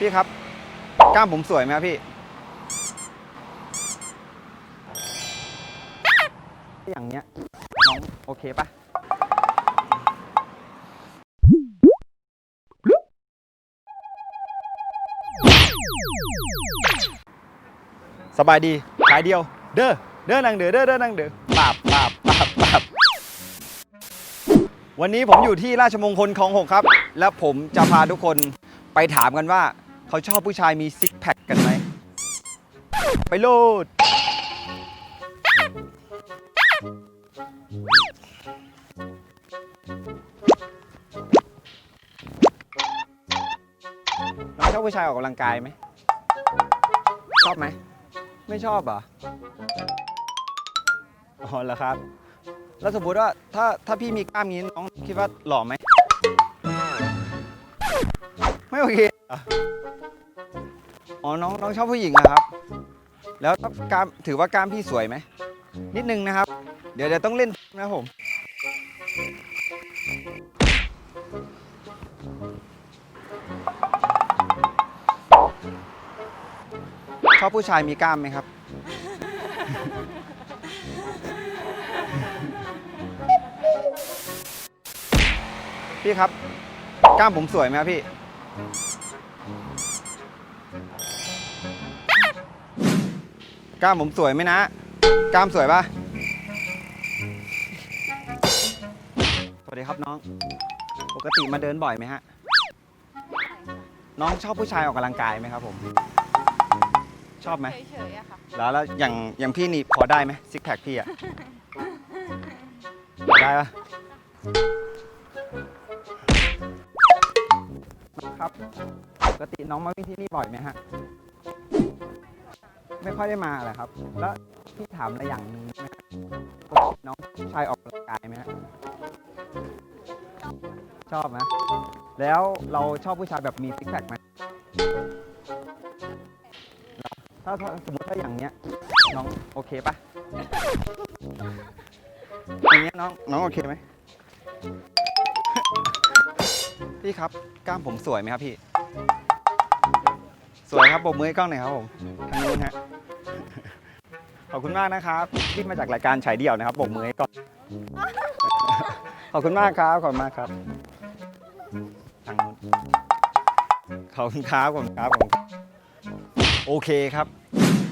พี่ครับ กล้ามผมสวยไหมครับพี่ อย่างเนี้ย น้องโอเคปะสบายดีขายเดียว เด้อ เด้อนังเด้อ เด้อ เด้อนังเด้อปาบปาบปาบปาบวันนี้ผมอยู่ที่ราชมงคลคลองหกครับ และผมจะพาทุกคนไปถามกันว่า เขาชอบผู้ชายมีซิกแพคกันไหม ไปโลดน้องชอบผู้ชายออกกำลังกายไหม ชอบไหม ไม่ชอบเหรอ อ๋อเหรอครับ แล้วสมมติว่าถ้าถ้าพี่มีกล้ามนี้น้องคิดว่าหล่อไหม ไม่โอเคเหรอ อ๋อน้องน้องชอบผู้หญิงอะครับ แล้วกล้ามถือว่ากล้ามพี่สวยไหม นิดนึงนะครับ เดี๋ยวเดี๋ยวต้องเล่นนะผม ชอบผู้ชายมีกล้ามไหมครับ พี่ครับ กล้ามผมสวยไหมครับพี่ กล้ามผมสวยไหมนะ กล้ามสวยปะสวัสดีครับน้อง ปกติมาเดินบ่อยไหมฮะ น้องชอบผู้ชายออกกำลังกายไหมครับผม ชอบไหมเฉยๆอะค่ะ แล้วแล้วอย่างอย่างพี่นี่พอได้ไหมซิกแพคพี่อะพอได้ปะครับ ปกติน้องมาวิ่งที่นี่บ่อยไหมฮะ ไม่ค่อยได้มาเหรครับ แล้วพี่ถามอะไรอย่างหนึงได้ไหมฮะปกติน้องผู้ชายออกกำลังกายไหมฮะชอบไหมแล้วเราชอบผู้ชายแบบมีซิกแพคไหมถ้าถ้าสมมติถ้าอย่างเนี้ยน้องโอเคปะอย่างเงี้ยน้องน้องโอเคไหม พี่ครับกล้ามผมสวยไหมครับพี่ สวยครับปรบมือให้กล้องหน่อยครับผมทางนู้นฮะ ขอบคุณมากนะครับที่มาจากรายการฉายเดี่ยวนะครับปรบมือให้กล้องขอบคุณมากครับขอบคุณมากครับทางนู้นขอบคุณครับขอบคุณครับขอบคุณครับโอเคครับ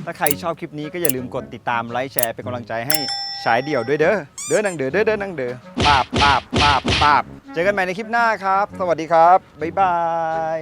ถ้าใครชอบคลิปนี้ก็อย่าลืมกดติดตามไลค์แชร์เป็นกำลังใจให้ฉายเดี่ยวด้วยเด้อเด้อนังเด้อเด้อเด้อนังเด้อปาบปาบปาบปาบเจอกันใหม่ในคลิปหน้าครับ สวัสดีครับบ๊ายบาย